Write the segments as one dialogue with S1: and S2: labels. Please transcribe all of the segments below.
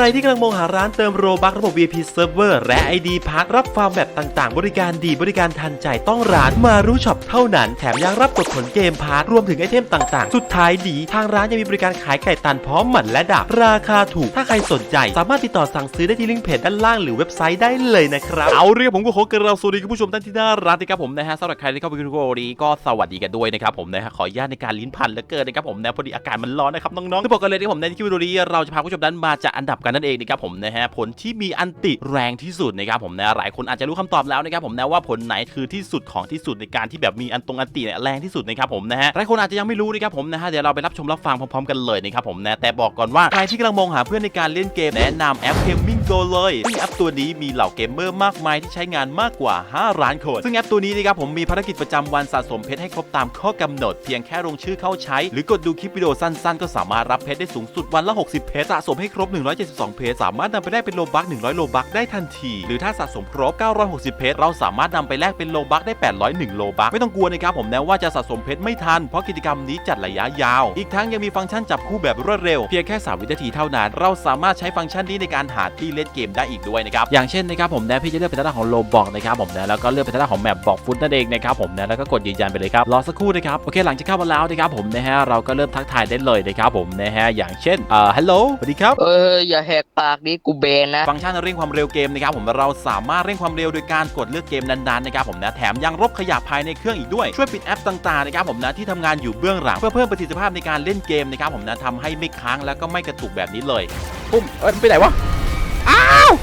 S1: รที่กำลังมองหาร้านเติมโรบักระบบ VIP Server และ ID พักรับฟาร์มแบบต่างๆ บริการดีบริการทันใจต้องร้านมารู้ช็อปเท่านั้น แถมยังรับกดผลเกมพาร์ทรวมถึงไอเทมต่างๆ สุดท้ายดี ทางร้านยังมีบริการขายไก่ตันพร้อมหมันและดาบราคาถูก ถ้าใครสนใจ สามารถติดต่อสั่งซื้อได้ที่ลิงก์เพจด้านล่างหรือเว็บไซต์ได้เลยนะครับเอาเรื่องผมก็ขอกราบสวัสดีคุณผู้ชมท่านที่น่ารักนะครับผมนะฮะสำหรับใครที่เข้าไปดูวิดีโอนี้ก็สวัสดีกันด้วยนะครับผมนะฮะขออนุญาตในการลิ้นพันเหลือเกินนะครับผมนะพอดีอากาศมันร้อนนะครับน้องๆที่บอกกันเลยที่ผมในคลิปวิดีโอนี้เราจะพาคุณผู้ชมนั้นมาจัดอันดับกันนั่นเองนะครับผมนะฮะผลที่มีอันติแรงที่สุดนะครับผมนะหลายคนอาจจะรู้คำตอบแล้วนะครับผมนะว่าผลไหนคือที่สุดของที่สุดในการที่แบบมีอันตรงอันติเนี่ยแรงที่สุดนะครับผมนะฮะหลายคนอาจจะยังไม่รู้นะครับผมนะฮะเดี๋ยวเราไปรับชมรับฟังพร้อมๆกันเลยนะครับผมนะแต่บอกก่อนว่าใครที่กำลังมองหาเพื่อนในการเล่นเกมแนะนำแอป Gaming Go เลยซึ่งแอปตัวนี้มีเหล่าเกมเมอร์มากมายที่ใช้งานมากกว่า 5 ล้านคนซึ่งแอปตัวนี้นะครับผมมีภารกิจประจำวันสะสมเพชรให้ครบตามข้อกำหนด เพียงแค่ลงชื่อเข้าใช้ หรือกดดูคลิปวิดีโอสั้น ๆ ก็สามารถรับเพชรได้สูงสุดวันละ 60 เพชรสะสมให้ครบ12 เพชรสามารถนำไปได้เป็นโลบัก100 โลบักได้ทันที หรือถ้าสะสมครบ 960 เพชรเราสามารถนำไปแลกเป็นโลบักได้ 801 โลบักไม่ต้องกลัวนะครับผมนะว่าจะสะสมเพชรไม่ทัน เพราะกิจกรรมนี้จัดระยะยาว อีกทั้งยังมีฟังก์ชันจับคู่แบบรวดเร็ว เพียงแค่ 3 วินาทีเท่านั้น เราสามารถใช้ฟังก์ชันนี้ในการหาที่เล่นเกมได้อีกด้วยนะครับอย่างเช่นนะครับผมนะพี่จะเลือกเป็นทางด้านของโลบอกนะครับผมนะแล้วก็เลือกเป็นทางด้านของแมปบอกฟุตนั่นเองนะครับผมนะแล้วก็กดยืนยันไปเลยครับรอสักครู่นะครับโอเคหลังจากเข้ามาแล้วนะครับผมนะฮะเราก็เริ่มทักทายได้เลยนะครับผมนะฮะอย่างเช่นเอ่อฮัลโหลสวัสดีครับ
S2: เอออย่าแหกปากดิกูเบนนะ
S1: ฟังก์ชันเร่งความเร็วเกมนะครับผมเราสามารถเร่งความเร็วโดยการกดเลือกเกมนั้นๆนะครับผมนะแถมยังลบขยะภายในเครื่องอีกด้วยช่วยปิดแอปต่างๆนะครับผมนะที่ทำงานอยู่เบื้องหลังเพื่อเพิ่มประสิทธิภาพในการเล่นเกมนะครับผมนะทำให้ไม่ค้างแล้วก็ไม่กระตุกแบบนี้เลยปุ้มเอ้ยไปไหนวะ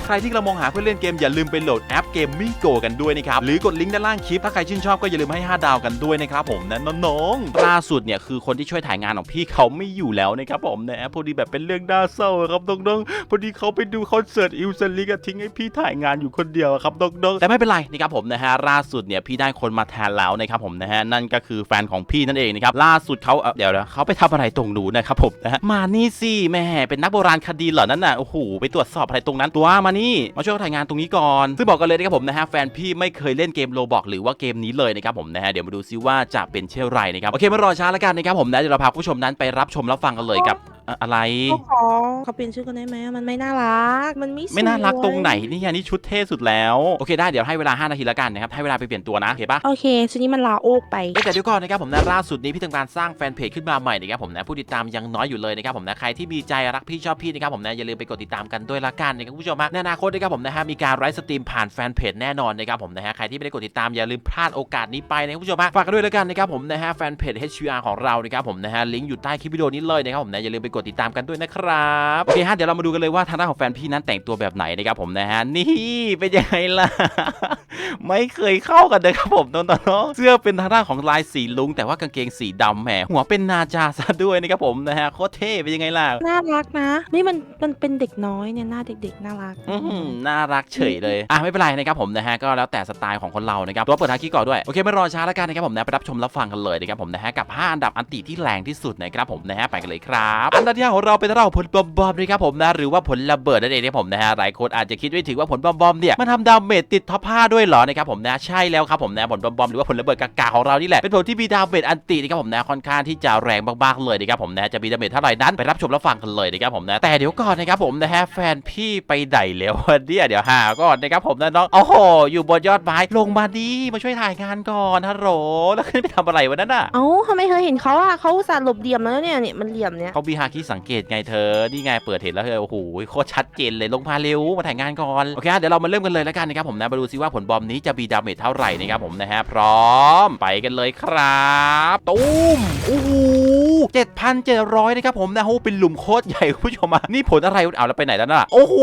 S1: ใครที่กำลังมองหาเพื่อนเล่นเกมอย่าลืมไปโหลดแอปเกมมิ่งโกกันด้วยนะครับ หรือกดลิงก์ด้านล่างคลิป ถ้าใครชื่นชอบก็อย่าลืมให้ 5 ดาวกันด้วยนะครับผมนะน้องๆล่าสุดเนี่ยคือคนที่ช่วยถ่ายงานของพี่เขาไม่อยู่แล้วนะครับผมนะพอดีแบบเป็นเรื่องน่าเศร้าครับน้องๆพอดีเขาไปดูคอนเสิร์ตอิวเซลิกทิ้งให้พี่ถ่ายงานอยู่คนเดียวครับน้องๆแต่ไม่เป็นไรนะครับผมนะฮะล่าสุดเนี่ยพี่ได้คนมาแทนแล้วนะครับผมนะฮะนั่นก็คือแฟนของพี่นั่นเองนะครับล่าสุดเขาเดี๋ยวนะเขาไปทำอะไรตรงนู้นนะครับผมนะฮะมานี่สิแม่เป็นนักโบราณคดีเหรอนั่นน่ะโอ้โหไปตรวจสอบอะไรตรงนั้นตัวมานี่ มาช่วยถ่ายงานตรงนี้ก่อน ซึ่งบอกกันเลยนะครับผมนะฮะแฟนพี่ไม่เคยเล่นเกมโลบอกหรือว่าเกมนี้เลยนะครับผมนะฮะเดี๋ยวมาดูซิว่าจะเป็นเช่นไรนะครับโอเคไม่รอช้าแล้วกันนะครับผมนะเดี๋ยวเราพาผู้ชมนั้นไปรับชมรับฟังกันเลยกับ อะอะไร
S3: เขาขอเขาเปลี่ยนชื่อกันได้ไหมมันไม่น่ารัก มันไม่สวย
S1: ไม่น่ารักตรงไหนนี่ยนี่ชุดเท่สุดแล้ว โอเคได้เดี๋ยวให้เวลา 5 นาทีแล้วกันนะครับ ให้เวลาไปเปลี่ยนตัวนะโอเคปะ
S3: โอเคชุดนี้มันลาโอกไป
S1: เอ้ยแต่เดี๋ยวก่อนนะครับผมนะล่าสุดนี้พี่ทำการสร้างแฟนเพจขึ้นมาใหม่นะครับผมนะผู้ติดตามยังน้อยอยู่เลยนะครับผมนะใครที่มีใจรักพี่ชอบพี่นะครับผมนะอย่าลืมไปกดติดตามกันด้วยละกันนะครับคุณผู้ชมฮะในอนาคตนะครับผมนะฮะมีการไลฟ์สตรีมผ่านแฟนเพจแน่นอนนะครับผมนะฮะใครที่ไม่ได้กดติดตามอย่าลืมพลาดโอกาสนี้ไปนะครับคุณผู้ชมฮะฝากกันด้วยละกันนะครับผมนะฮะแฟนเพจ HVR ของเรานะครับผมนะฮะลิงก์อยู่ใต้คลิปวิดีโอนี้เลยนะครับผมนะอย่าลืมไปกดติดตามกันด้วยนะครับโอเคฮะเดี๋ยวเรามาดูกันเลยว่าทางด้านของแฟนพี่นั้นแต่งตัวแบบไหนนะครับผมนะฮะนี่เป็นยังไงล่ะไม่เคยเข้ากันเลยครับผมน้องๆเสื้อเป็นทางด้านของลายสีลุง แต่ว่ากางเกงสีดำแหมหัวเป็นนาจาซะด้วยนะครับผมนะฮะโคตรเท่เป็นยังไงล่ะ
S3: น่ารักนะ นี่มันมันเป็นเด็กน้อยเนี่ยหน้าเด็กๆน่ารัก
S1: อื้อหือน่ารักเฉยเลยอะไม่เป็นไรนะครับผมนะฮะก็แล้วแต่สไตล์ของคนเรานะครับตัวเปิดทางคีย์ก่อนด้วยโอเคไม่รอช้าแล้วกันนะครับผมนะไปรับชมรับฟังกันเลยนะครับผมนะฮะกับ 5 อันดับอันติที่แรงที่สุดนะครับผมนะฮะไปกันเลยครับอันดับที่ห้าของเราเป็นเราผลบอมบอมนะครับผมนะ หรือว่าผลระเบิดนั่นเองนะครับผมนะฮะหลายคนอาจจะคิดไม่ถึงว่าผลบอมบอมเนี่ยมันทำดาเมจติดท็อป5ด้วยเหรอนะครับผมนะใช่แล้วครับผมนะผลบอมบอมหรือว่าผลระเบิดกากาของเรานี่แหละเป็นผลที่มีดาเมจอันตินะครับผมนะค่อนข้างที่จะแรงมากๆเลยนะครับผมนะจะมีดาเมจเท่าไหร่นั้นไปรับชมรับฟังกันเลยนะครับผมนะแต่เดี๋ยวก่อนนะครับผมนะฮะแฟนพี่ไปไหนแล้ววันเนี้ยเดี๋ยวหาก่อนนะครับผมนะน้องโอ้โหอยู่บนยอดไม้ลงมาดีมาช่วยถ่ายงานก่อนฮัลโหลแล้วขึ้นไปทำอะไรวันนั้นอะ
S3: เอ้าทำไมเธอเห็นเขาอะเขาอุตสาห์หลบเหลี่ยมแล้วเนี่ยเนี่ยมันเหลี่ยมเนี่ย
S1: เขามีฮาที่สังเกตไงเธอ นี่ไงเปิดเห็นแล้วเธอ โอ้โห โคตรชัดเจนเลย ลงพาเร็ว มาถ่ายงานก่อน โอเคเดี๋ยวเรามาเริ่มกันเลยแล้วกันนะครับผมนะมาดูซิว่าผลบอมนี้จะมีดาเมจเท่าไหร่นะครับผมนะฮะ พร้อม ไปกันเลยครับ ตุ้มโอ้โห เจ็ดพันเจ็ดร้อยนะครับผมนะโอ้โหเป็นหลุมโคตรใหญ่คุณผู้ชมอะนี่ผลอะไรเอาแล้วไปไหนแล้วน่ะโอ้โห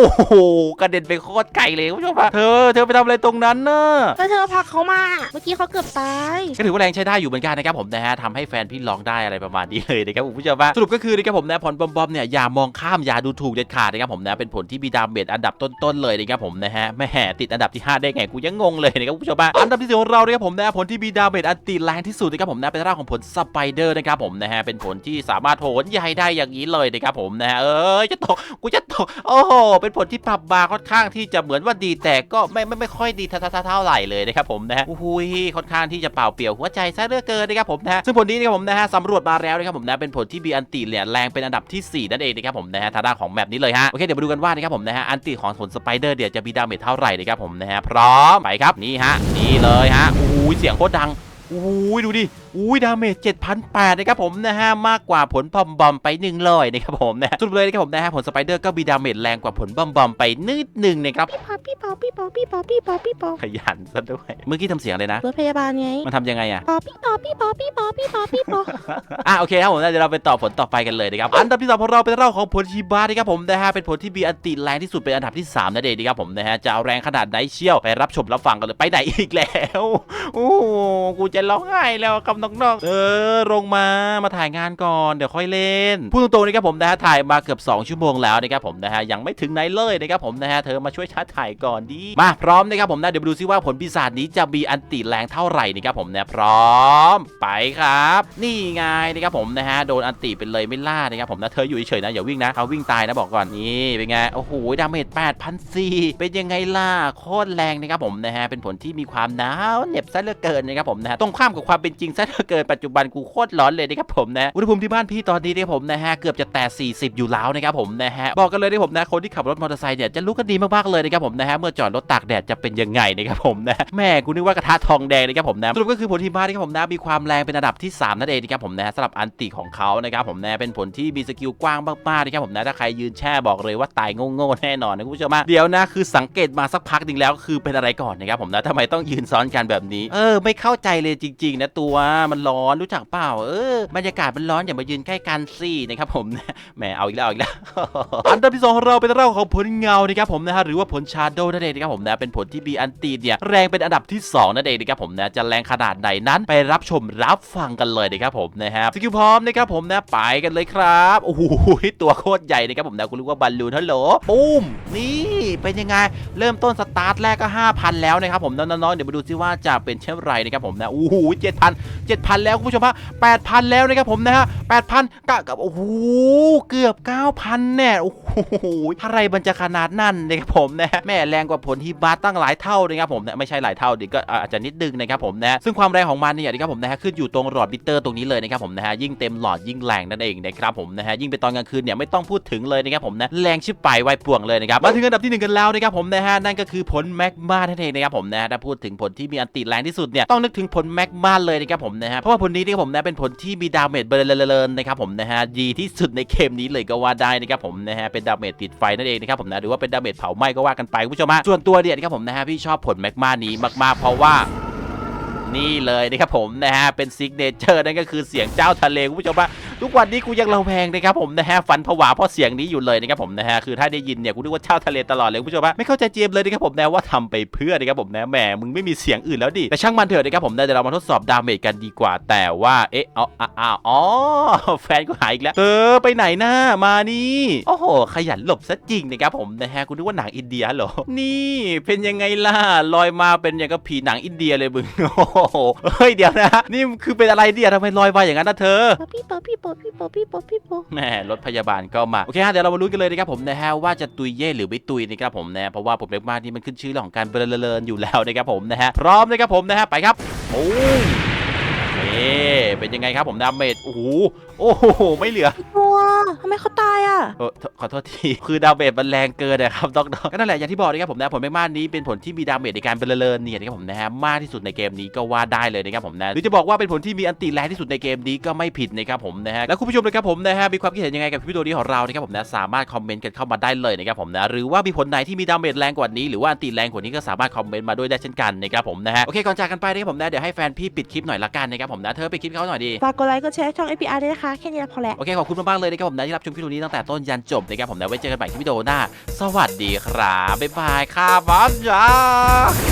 S1: กระเด็นไปโคตรไกลเลยคุณผู้ชมอะเธอเธอไปทำอะไรตรงนั้นน่ะ
S3: ก็เธอพาเขามา เมื่อกี้เขาเกือบตาย
S1: ก็ถือว่าแรงใช้ได้อยู่เหมือนกันนะครับผมนะฮะทำให้แฟนพี่ร้องได้อะไรประมาณนี้เลยนะครับคุณผู้ชมว่าสรุปก็คือนะครับผมนะผลบอมบอมเนี่ยอย่ามองข้ามอย่าดูถูกเด็ดขาดนะครับผมนะเป็นผลที่มีดาเมจอันดับต้นๆเลยนะครับผมนะฮะแม่แห่ติดอันดับที่ 5 ได้ไงกูยังงงเลยนะครับคุณผู้ชมว่าอันดับที่สี่ของเรานะครับผมนะผลที่มีดาเมจอันติแรงที่สุดนะครับผมนะเป็นเรื่องของผลสไปเดอร์นะครับผมนะฮะเป็นผลลที่สามารถโหนใหญ่ได้อย่างนี้เลยนะครับผมนะฮะเออจะตกกูจะตกโอ้โหเป็นผลที่ปรับบาค่อนข้างที่จะเหมือนว่าดีแต่ก็ไม่ไม่ไม่ค่อยดีเท่าเท่าเท่าไหร่เลยนะครับผมนะฮะอุ้ยค่อนข้างที่จะเปล่าเปลี่ยวหัวใจซะเหลือเกินนะครับผมนะฮะซึ่งผลนี้นะครับผมนะฮะสำรวจมาแล้วนะครับผมนะเป็นผลที่มีอันติเนี่ยแรงเป็นอันดับที่สี่นั่นเองนะครับผมนะฮะทางด้านของแมปนี้เลยฮะโอเคเดี๋ยวมาดูกันว่านะครับผมนะฮะอันติของผลสไปเดอร์เดี๋ยวจะมีดาเมจเท่าไหร่นะครับผมนะฮะพร้อมไปครับนี่ฮะนี่เลยฮะอุ้ยเสียงโคตรดัง อุ้ยดูดิอุ้ยดาเมจ7,800นะครับผมนะฮะมากกว่าผลบอมบอมไปหนึ่งเลยนะครับผมนะฮะสรุปเลยนะครับผมนะฮะผลสไปเดอร์ก็มีดาเมจแรงกว่าผลบอมบอมไปนิดหนึ่งนะครับ
S3: พี่ปอพี่ปอพี่ปอพี่ปอพี่ปอพี่ปอ
S1: ขยันซะด้วยเมื่อกี้ทำเสียงเลยนะ
S3: รถพยาบาลไง
S1: มันทำยังไงอะ
S3: ปอพี่ปอพี่ปอพี่ปอพี่ปอพี่ปอ
S1: อะโอเคครับผมนะเดี๋ยวเราไปต่อผลต่อไปกันเลยนะครับอันดับที่สองของเราเป็นเรื่องของผลชีบานะครับผมนะฮะเป็นผลที่มีอันติแรงที่สุดเป็นอันดับที่สามนั่นเองนะครับผมนะฮะจะเอาแรงขนาดไหนเชี่ยวไปรับชมรับฟังกันเลยไปไหนอีกแล้วโอ้โหกูจะร้องไห้แล้วกับน้องๆ เออลงมามาถ่ายงานก่อนเดี๋ยวค่อยเล่น พูดตรงๆนะครับผมนะฮะถ่ายมาเกือบ 2 ชั่วโมงแล้วนะครับผมนะฮะยังไม่ถึงไหนเลยนะครับผมนะฮะเธอมาช่วยชาร์จถ่ายก่อนดีมาพร้อมนะครับผมนะเดี๋ยวมาดูซิว่าผลปีศาจนี้จะมีอันติแรงเท่าไหร่นะครับผมนะพร้อมไปครับ นี่ไงนะครับผมนะฮะโดนอันติเป็นเลยไม่ล่านะครับผมนะเธออยู่เฉยๆนะอย่าวิ่งนะเขาวิ่งตายนะบอกก่อนนี่เป็นไงโอ้โหดาเมจ8,004เป็นยังไงล่ะโคตรแรงนะครับผมนะฮะเป็นผลที่มีความหนาวเหน็บซะเหลือเกินนะครับผมนะฮะตรงข้ามกับความเป็นจริงซะเหลือเกินปัจจุบันกูโคตรร้อนเลยนะครับผมนะอุณหภูมิที่บ้านพี่ตอนนี้นะครับผมนะฮะเกือบจะแตะ40 อยู่แล้วนะครับผมนะฮะบอกกันเลยนะผมนะคนที่ขับรถมอเตอร์ไซค์เนี่ยจะรู้กันดีมากๆเลยนะครับผมนะฮะเมื่อจอดรถตากแดดจะเป็นยังไงนะครับผมนะแม่กูนึกว่ากระทะทองแดงนะครับผมนะสรุปก็คือผลที่บ้านนะครับผมนะมีความแรงเป็นอันดับที่สามนั่นเองนะครับผมนะสำหรับอันติของเขานะครับผมนะเป็นผลที่มีสกิลกว้างมากๆนะครับผมนะถ้าใครยืนแช่บอกเลยว่าตายโง่ๆแน่นอนนะคุณผู้ชมเดี๋ยวนะคือสังเกตมาสักพักหนึ่งแล้วคือเป็นอะไรก่อนนะครับผมนะทำไมต้องยืนซ้อนกันแบบนี้ เออ ไม่เข้าใจเลยจริง ๆ นะตัวมันร้อนรู้จักเปล่าเออบรรยากาศมันร้อนอย่ามายืนใกล้กันสินะครับผมนะแหมเอาอีกแล้วเอาอีกแล้วอันดับที่สองของเราเป็นเรื่องของผลเงานะครับผมนะฮะหรือว่าผลชาโดนั่นเองนะครับผมนะเป็นผลที่มีอันตีเนี่ยแรงเป็นอันดับที่สองนั่นเองนะครับผมนะจะแรงขนาดไหนนั้นไปรับชมรับฟังกันเลยนะครับผมนะฮะสกิลพร้อมนะครับผมนะไปกันเลยครับโอ้โหตัวโคตรใหญ่นะครับผมนะคุณรู้ว่าบอลลูนฮัลโหลปุ้มนี่เป็นยังไง เริ่มต้นสตาร์ทแรกก็ 5,000 แล้วนะครับผมน้องๆเดี๋ยวมาดูซิว่าจะเป็นเช่นไรนะครับผมนะอ้โหเจ็ดพันเจ็ดพันแล้วคุณผู้ชมฮะแปดพันแล้วนะครับผมนะฮะแปดพันกะกับโอ้โหเกือบเก้าพันแน่โอ้โหอะไรมันจะขนาดนั้นนะครับผมนะฮะแม่แรงกว่าผลที่บาสตั้งหลายเท่านะครับผมนะไม่ใช่หลายเท่าดิก็อาจจะนิดนึงนะครับผมนะซึ่งความแรงของมันเนี่ยนะครับผมนะฮะขึ้นอยู่ตรงหลอดบิตเตอร์ตรงนี้เลยนะครับผมนะฮะยิ่งเต็มหลอดยิ่งแรงนั่นเองนะครับผมนะฮะยิ่งเป็นตอนกลางคืนเนี่ยไม่ต้องพูดถึงเลยนะครับผมนะแรงชิบไปไวป่วงเลยนะครับมาถึงอันดับที่หนึ่งกันแล้วนะครับผมนะฮะนั่นก็คือผลแมกมานั่นเองนะครับผมนะถ้าพูดถึงผลที่มีอันติแรงที่สุดเนี่ยต้องนึกถึงผลแมกมาเลยนะครับผมนะฮะเพราะว่าผลนี้ที่ผมนะเป็นผลที่มีดาเมจเบลเลนนะครับผมนะฮะดีที่สุดในเกมนี้เลยก็ว่าได้นะครับผมนะฮะเป็นดาเมจติดไฟนั่นเองนะครับผมนะหรือว่าเป็นดาเมจเผาไหม้ก็ว่ากันไปคุณผู้ชมฮะส่วนตัวเนี่ยนะครับผมนะฮะพี่ชอบผลแมกมานี้มากๆ เพราะว่านี่เลยนะครับผมนะฮะเป็นซิกเนเจอร์นั่นก็คือเสียงเจ้าทะเลคุณผู้ชมว่า ทุกวันนี้กูยังระแวงนะครับผมนะฮะฝันผวาเพราะเสียงนี้อยู่เลยนะครับผมนะฮะคือถ้าได้ยินเนี่ยกูนึกว่าเจ้าทะเลตลอดเลยคุณผู้ชมว่าไม่เข้าใจเจมเลยนะครับผมนะว่าทำไปเพื่อนะครับผมนะแหมมึงไม่มีเสียงอื่นแล้วดิแต่ช่างมันเถอะนะครับผมนะเดี๋ยวเรามาทดสอบดาเมจกันดีกว่า แต่ว่าเอ๊ะเอาอะอะอ๋อแฟนกูหายอีกแล้วเออไปไหนหน้ามานี่โอ้โหขยันหลบซะจริงนะครับผมนะฮะกูนึกว่าหนังอินเดียเหรอนี่เป็นยังไงล่ะลอยมาเป็นอย่างกับผีหนังอินเดียเลยมึงโอ้โหเฮ้ยเดี๋ยวนะนี่คือเป็นอะไรเนี่ยทำไมลอยมาอย่างนั้นนะเธอ
S3: ปอพี่ปอพี่ปอพี่ปพี่ปพี่ป
S1: แหม่รถพยาบาลก็มา โอเคฮะเดี๋ยวเรามาลุ้นกันเลยนะครับผมนะฮะว่าจะตุยเย่หรือไม่ตุยนะครับผมนะเพราะว่าผมเล็กมากนี่มันขึ้นชื่อเรื่องของการเบลเลนอยู่แล้วนะครับผมนะฮะพร้อมนะครับผมนะฮะไปครับโอ้เอ๊เป็นยังไงครับผมดาเมจโอ้โห โอ้โหไม่เหลือ
S3: ตัวทำไมเขาตายอะ
S1: เออขอขอโทษที คือดาเมจมันแรงเกินนะครับต้องก็นั่นแหละอย่างที่บอกนะครับผมนะผลไม่มากนี้เป็นผลที่มีดาเมจในการเบลเลนเนี่ยนะครับผมนะฮะมากที่สุดในเกมนี้ก็ว่าได้เลยนะครับผมนะหรือจะบอกว่าเป็นผลที่มีอันติแรงที่สุดในเกมนี้ก็ไม่ผิดนะครับผมนะฮะแล้วคุณผู้ชมนะครับผมนะฮะมีความคิดเห็นยังไงกับวิดีโอนี้ของเรานะครับผมนะสามารถคอมเมนต์กันเข้ามาได้เลยนะครับผมนะหรือว่ามีผลไหนที่มีดาเมจแรงกว่านี้หรือว่าอันติแรงกว่านี้ก็สามารถคอมเมนต์มาด้วยได้เช่นกันนะครับผมนะฮะโอเคก่อนจากกันไปนะครับผมนะเดี๋ยวให้แฟนพี่ปิดคลิปหน่อยละกันนะครับผมนะเธอปิดคลิปเขาหน่อยดี
S3: ฝากกดไลค์กดแชร์ช่อง APR ด้วยนะคะแค่นี้พอแล้ว
S1: โอเคขอบคุณมากๆเลยนะครับผมนะที่รับชมคลิปนี้ตั้งแต่ต้นยันจบนะครับผมนะไว้เจอกันใหม่ที่วิดีโอหน้า สวัสดีครับบ๊ายบายครับบอสจ้า